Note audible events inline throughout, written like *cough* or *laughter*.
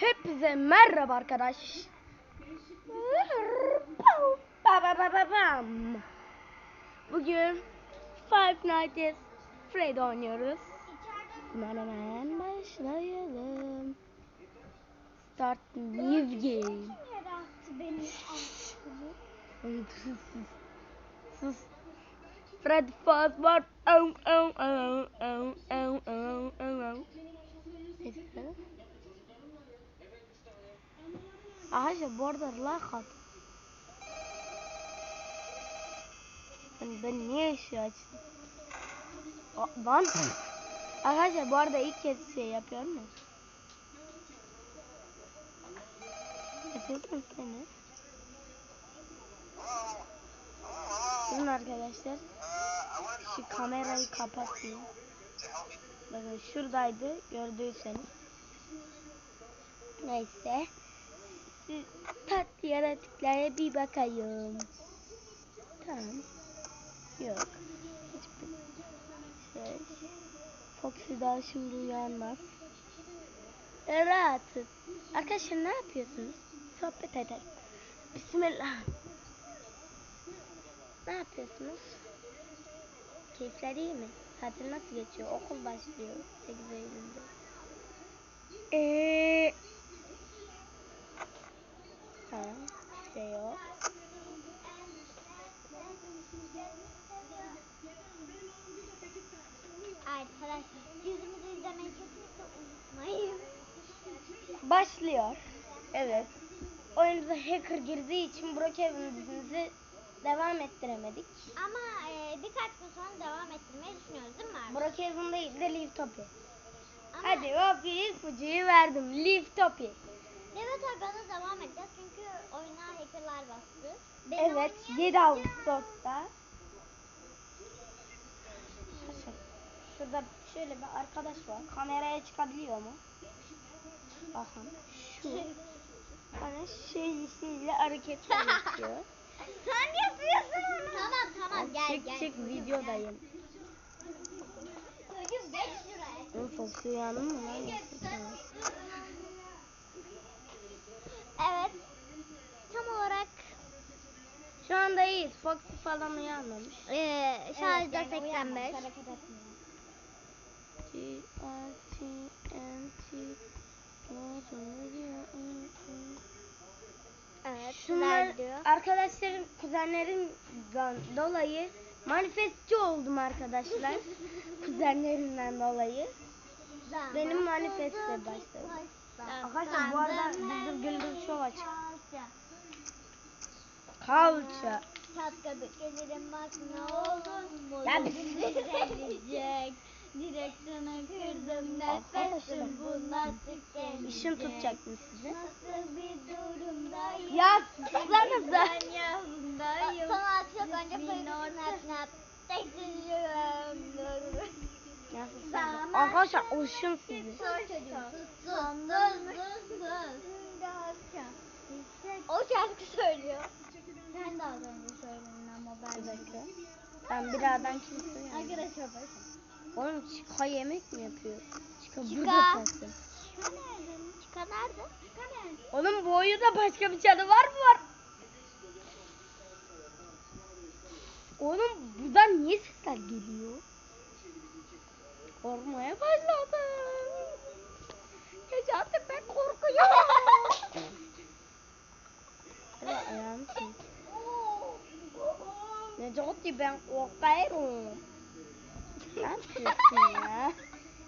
Hepinize merhaba arkadaş. Bugün Five Nights at Freddy oynuyoruz. Hemen başlayalım. Start new game. Sus sus. Fred Fazbear. Au au au au au au au. Neyse. Arkadaşlar bu arada like at. Ben, ben niye ışığı açtım? Aa, Lan. *laughs* Arkadaşlar bu arada ilk kez şey yapıyorum ya. Yapıyordum seni. Durun arkadaşlar. Şu kamerayı kapatayım. Bakın şuradaydı gördüyseniz. Neyse. Siz tatlı yaratıklara bir bakayım. Tamam. Yok. Hiçbir şey. Foxy daha şimdi uyanmaz. Rahatız. Arkadaşlar ne yapıyorsunuz? Sohbet edelim. Bismillah. Ne yapıyorsunuz? Keyifler iyi mi? Tatil nasıl geçiyor? Okul başlıyor 8 Eylül'de. Eee... Tamam. Şey yok. Arkadaşlar yüzümüzü izlemeyi kesinlikle unutmayın. Başlıyor. Evet. Oyunumuza hacker girdiği için Brookhaven dizimizi devam ettiremedik. Ama e, birkaç gün sonra devam ettirmeyi düşünüyoruz değil mi Arda? Brookhaven değil de Liftopia. Ama Hadi hop ipucuyu verdim. Liftopia. Evet Aga'da devam edeceğiz çünkü oyuna hackerlar bastı. Ben Evet, 7 Ağustos'ta. Şurada şöyle bir arkadaş var. Kameraya çıkabiliyor mu? Bakın şu bana şey şeyle hareket *laughs* yapıyor. Sen yapıyorsun onu. Tamam tamam gel çık gel. çık videodayım. Çocuğum geç şuraya. Oğlum Fox uyandı mı. Evet. Tam olarak Şu anda iyiyiz. Fox falan uyanmamış. e, şarjda 85. T R T N T Evet. Şunlar arkadaşlarım, kuzenlerimden dolayı manifestçi oldum arkadaşlar. *laughs* Kuzenlerimden dolayı. Benim manifestle başladı. Arkadaşlar bu arada Güldür Güldür Show açık. Kalça. Çatladık gelirim bak ne olur. Ya Modum düzelecek. Direksiyonu kırdım nefesim bunlar tükenecek. İşim tutacaktım size. Nasıl bir durumdayım? Ya sussanıza. Ben yanındayım. Sana atacak önce koyuyorsun snap snap. Ya sussanıza. Arkadaşlar oluşum sizi. O şarkı söylüyor. Sen de az önce söyledin ama ben dakika. Ben birazdan kimse uyandı. Arkadaşlar bakın. Oğlum Chica yemek mi yapıyor? Chica Chica. burada kalsın. Çıka nerede? Çıka nerede? Oğlum bu oyunda başka bir canavar mı var? Oğlum buradan niye sesler geliyor? Korkmaya başladım. Artık ben korkuyorum. Hadi ayağım çek. Necati ben korkuyorum. Ne yapıyorsun ya?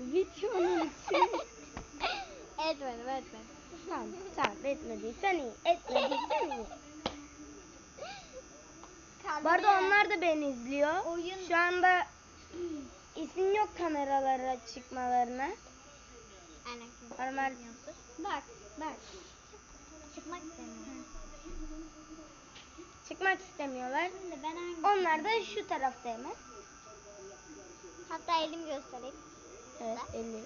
Videonun için. Etmedim etmedim. Tamam, tamam etmediysen iyi. Etmediysen iyi. Bu arada onlar da beni izliyor. Oyun- Şu anda isim yok kameralara çıkmalarına. Aynen. Normal. Bak bak. Çıkmak istemiyorum. Çıkmak istemiyorlar. Şimdi ben hangi? Onlar da şu tarafta hemen. Hatta elimi göstereyim. Evet, elli.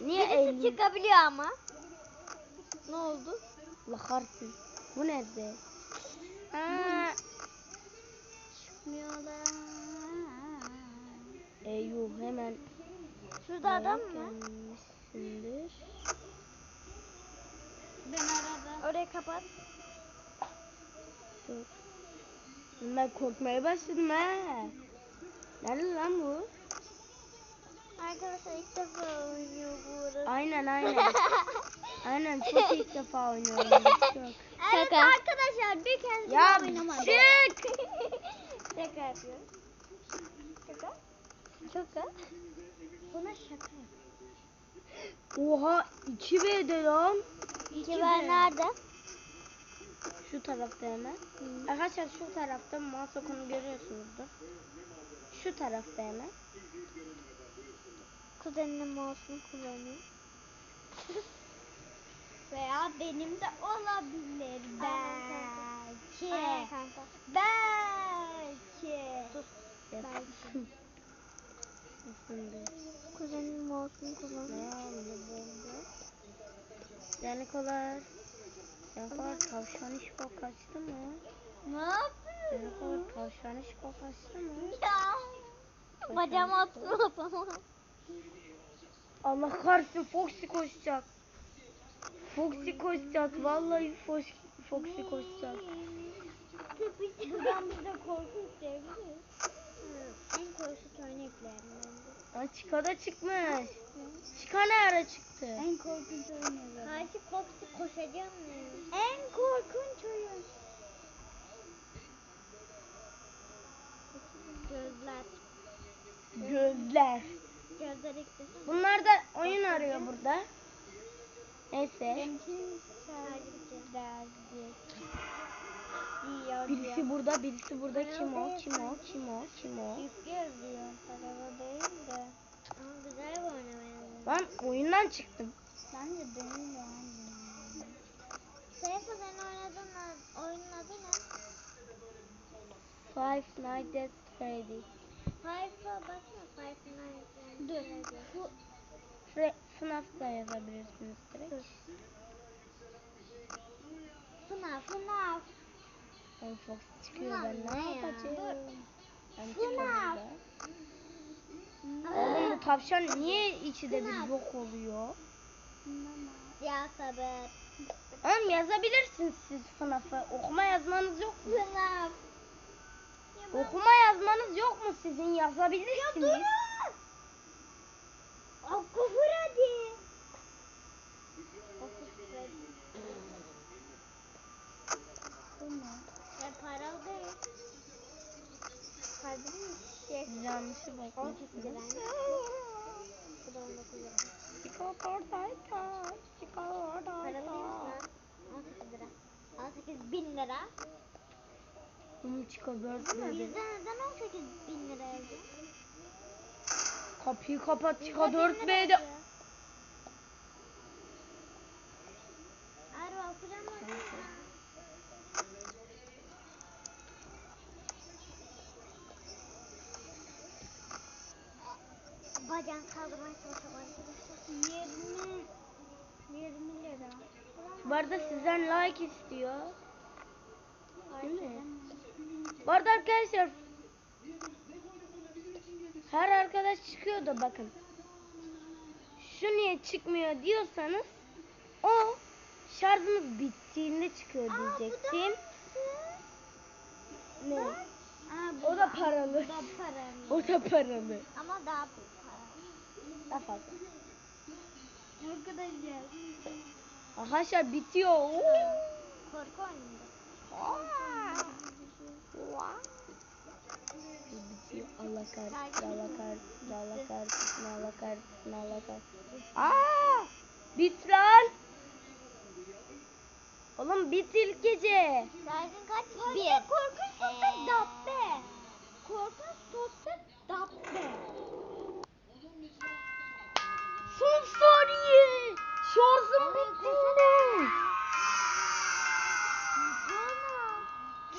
*laughs* Niye Birisi elli? çıkabiliyor ama. Ne oldu? Lakarsın. Bu nerede? Ha, Çıkmıyorlar. Eyvah hemen Şurada adam mı? gelmişsindir. Şurayı kapat. Dur. Ben korkmaya başladım ha. Nerede lan bu? Arkadaşlar ilk defa oynuyor bu arada. Aynen aynen. *laughs* Aynen çok ilk defa oynuyorum. Çok. Evet Şaka. arkadaşlar bir kez Ya bile oynamadım. çık. *laughs* Şaka yapıyorum. Şaka. Şaka. Buna şaka. Oha 2B'de lan. İki ben nerede? Şu tarafta hemen. Arkadaşlar şu tarafta Masokunu görüyorsunuzdur. Şu tarafta hemen. Kuzeninin mouse'unu kullanıyor. *laughs* Veya benim de olabilir belki. Belki. Belki. Kuzenin mouse'unu kullanıyor. Yanikolar. Yanikolar tavşan iş kaçtı mı? Ne Yanikolar yapıyorsun? tavşan iş kaçtı mı? Ya. Bacağıma attım yapamam. Allah kahretsin Foxy koşacak. Foxy koşacak. Vallahi Foxy, Foxy koşacak. Buradan bize korkunç diyebiliriz. En korkunç örneklerim Chica da çıkmış. Ne ara çıktı? En korkunç oyun Karşı Foxy koşacağım mı? En korkunç oyun. Gözler. Gözler. Gözler eklesin. Bunlar da oyun arıyor burada. Neyse. Benimkinin şarjı derdi. Diyor Birisi burada, birisi burada. Kim o? Kim o? Kim o? Kim o? Yüklü yazıyor. Araba değil de. Ama güzel bir oynamayalım. Ben oyundan çıktım. Ben de benim de annem. Seyfa sen oynadın? Oyunun adı ne? Five Nights at Freddy. Five'a baksana Five Nights. Dur. Bu Fre FNAF da yazabilirsiniz direkt. FNAF. FNAF. Ben Fox çıkıyor ben ne ya? yapacağım? Ben çıkamam da. Oğlum bu tavşan niye ikide bir yok oluyor? Ya sabır. Oğlum yazabilirsiniz siz FNAF'ı. Okuma yazmanız yok mu? FNAF. Okuma yazmanız yok mu sizin? Yazabilirsiniz. O kufur Çikolatayta, Para değil mi çikolatayta. lan? 18 lira. 18 bin lira. Bunu çıkabilir nedir? Bizde neden 18 bin lira yazıyor? Kapıyı kapat bin 4 lira B'de. yazıyor. Araba okuyacağım mı? Bacağını kaldırmaya çalışıyorum arkadaşlar. 20 20 lira. Bu arada sizden like istiyor. Değil mi? Bu arada arkadaşlar her arkadaş çıkıyor da bakın. Şu niye çıkmıyor diyorsanız o şarjımız bittiğinde çıkıyor Aa, diyecektim. Ne? Aa, bu O da paralı. Bu da paralı. *laughs* O da paralı. Ama daha. Daha fazla. Arkadaşlar. Arkadaşlar bitiyor. Korku oyunu. Bitiyor. Allah kahretsin, Allah kahretsin, Allah kahretsin, Allah kahretsin, Allah kahretsin. Aa! Bit lan! Oğlum bit ilk gece. Şarjın kaç? Bir. Korkunç sohbet dabbe. Korkunç sohbet dabbe. Son saniye. Şarjım. Bana.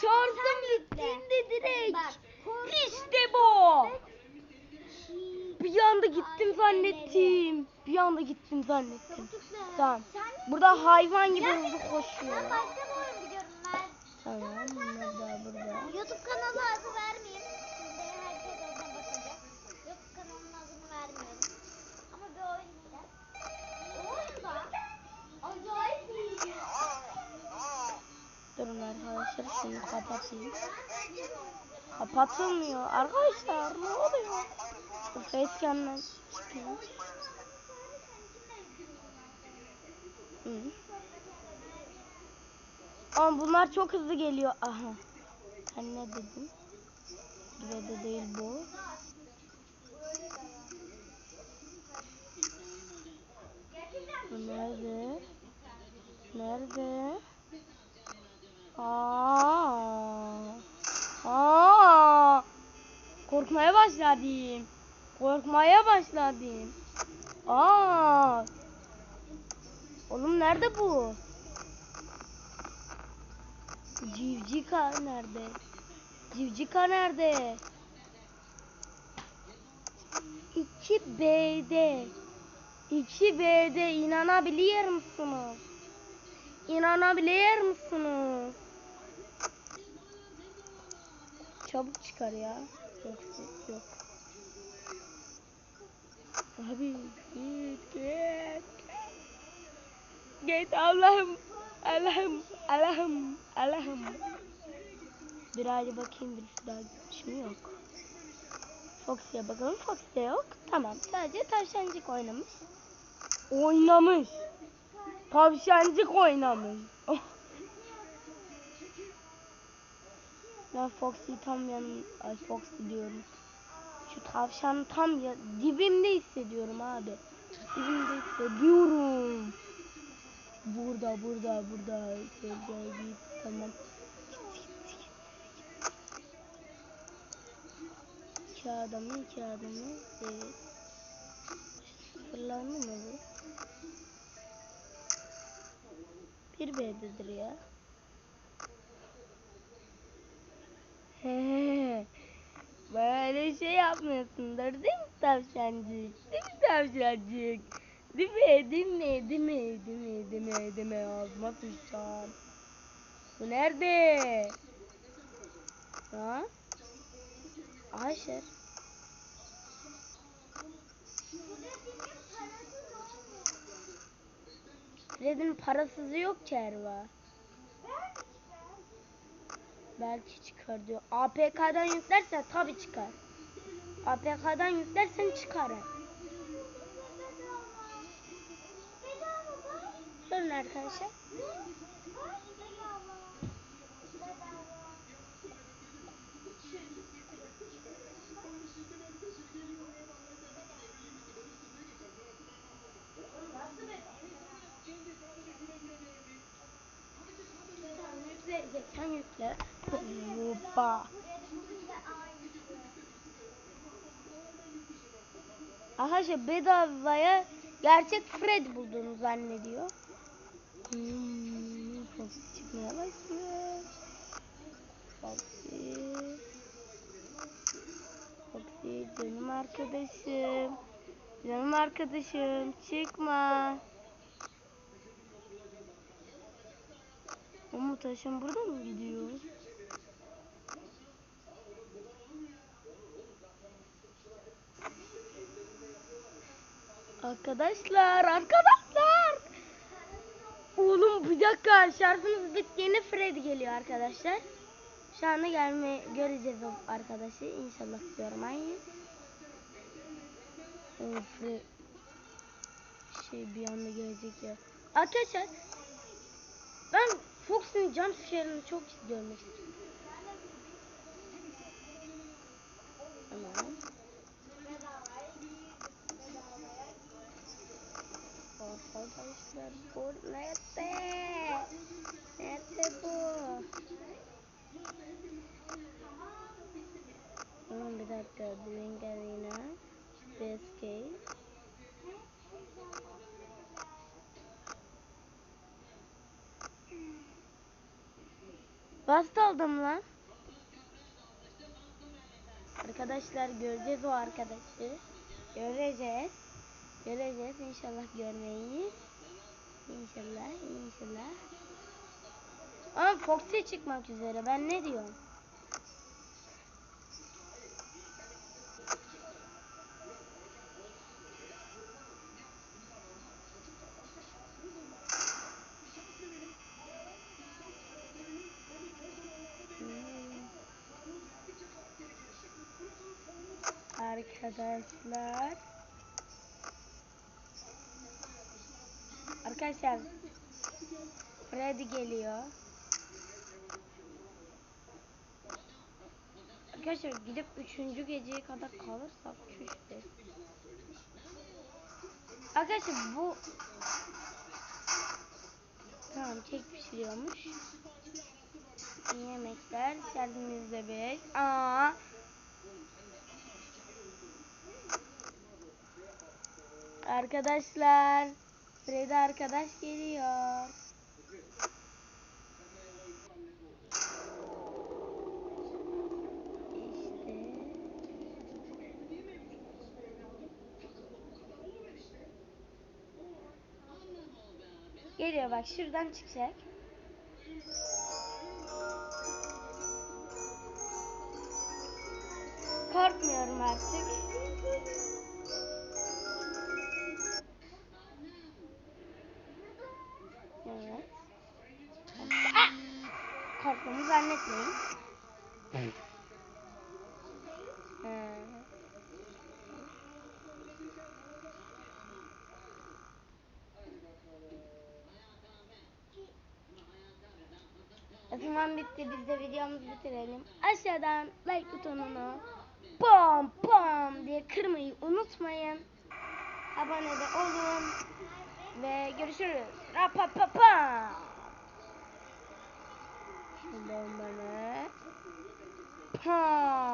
Şarjım bittiğinde direkt. İşte bu. Bir anda gittim zannettim. Bir anda gittim zannettim. Tamam. Burada hayvan gibi hızlı koşuyor. Tamam bunlar da burada. YouTube kanalı adı vermeyeyim. Şimdi herkes oradan bakacak. YouTube kanalının adını vermiyorum. Ama bir oyun işte. O oyunda acayip bir Şunu kapatayım. Kapatılmıyor. Arkadaşlar ne oluyor? Facecam'den çıkıyor. Ama bunlar çok hızlı geliyor. Aha. Ben ne dedim? Burada değil bu. Bu nerede? Nerede? Aa. Aa. Korkmaya başladım. Korkmaya başladım. Aa. Oğlum nerede bu? Civcika nerede? Civcika nerede? 2B'de. 2B'de inanabiliyor musunuz? İnanabiliyor musunuz? Çabuk çıkar ya. Yoksa yok. Abi git git. Git Allah'ım. Allah'ım. Allah'ım. Allah'ım. Bir hadi bakayım bir daha şimdi yok. Foxy'ye bakalım. Foxy'de yok. Tamam. Sadece tavşancık oynamış. Oynamış. Tavşancık oynamış. *laughs* Oh. Ben Foxy'yi tam yanım... Ay Foxy diyorum. Şu tavşanı tam ya, dibimde hissediyorum abi. Dibimde hissediyorum. Burada, burada, burada. Gel, git. Tamam. İki adamı, iki adamı. Evet. Sıfırlandı mı bu? Bir B'dedir ya. Böyle şey yapmıyorsundur değil mi tavşancık? Değil mi tavşancık? Değil mi? Değil mi? Değil mi? Değil mi? Değil mi? Değil mi? Ağzıma sıçacağım. Bu nerede? Ha? Ayşer. Fred'in parasızı yok ki Erva. Belki çıkar diyor. APK'dan yüklersen tabi çıkar. APK'dan yüklersen çıkar. Durun arkadaşlar. Yükle, geçen yükle. Hoppa. Arkadaşlar bedavaya gerçek Fred bulduğunu zannediyor. Hmm, çıkmaya başlıyor. Foxy. Foxy canım arkadaşım. Canım arkadaşım çıkma. Umut Taşın burada mı gidiyor? Arkadaşlar, arkadaşlar. Oğlum bir dakika şarjımız bittiğinde Fred geliyor arkadaşlar. Şu anda gelme göreceğiz arkadaşı. İnşallah görmeyiz. O Fred şey bir anda gelecek ya. Arkadaşlar ben Fox'un jump scare'ını çok görmek istiyorum. Tamam. Arkadaşlar bu nerede? Nerede bu? Tamam bir dakika. Doing arena. Escape. Bastı aldım lan. Arkadaşlar göreceğiz o arkadaşı. Göreceğiz. Göreceğiz. İnşallah görmeyiz. İnşallah. inşallah. Ama Foxy çıkmak üzere. Ben ne diyorum? Arkadaşlar. Arkadaşlar. Freddy geliyor. Arkadaşlar gidip üçüncü geceye kadar kalırsak çüştür. Arkadaşlar bu Tamam kek pişiriyormuş. Yemekler kendinizde bir. Aa. Arkadaşlar. Freddy arkadaş geliyor. Geliyor bak şuradan çıkacak. O zaman bitti. Biz de videomuzu bitirelim. Aşağıdan like butonunu pom pom diye kırmayı unutmayın. Abone de olun. Ve görüşürüz. Rapapapa. Şuradan bana. Pam.